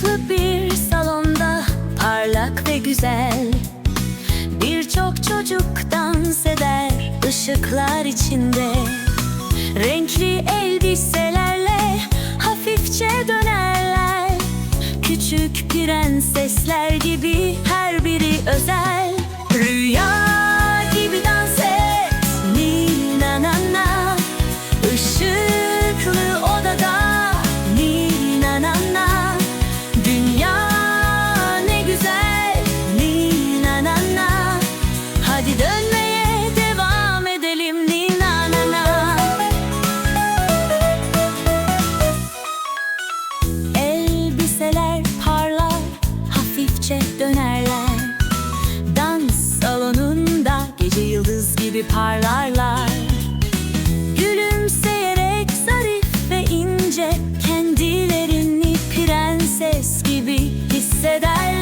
Farklı bir salonda parlak ve güzel. Birçok çocuk dans eder ışıklar içinde. Renkli elbiselerle hafifçe dönerler. Küçük prensesler gibi her biri özel. Rüya gece yıldız gibi parlarlar. Gülümseyerek zarif ve ince Kendilerini prenses gibi hissederler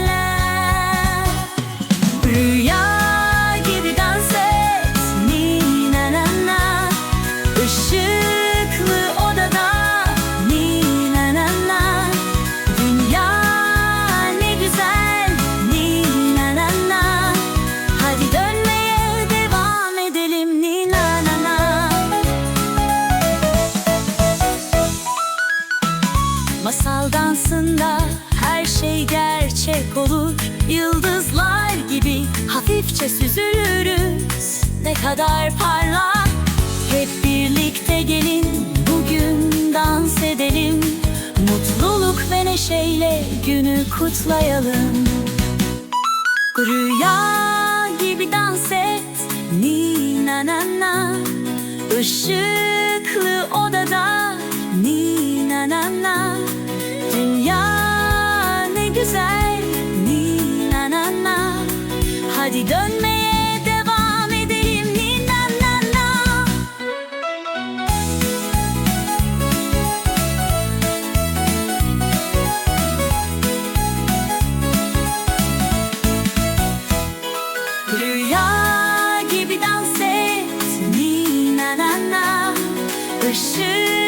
Masal dansında her şey gerçek olur. Yıldızlar gibi hafifçe süzülürüz. Ne kadar parlak. Hep birlikte gelin bugün dans edelim. Mutluluk ve neşeyle günü kutlayalım. Rüya gibi dans et. Ni na na na. Işıklı 可是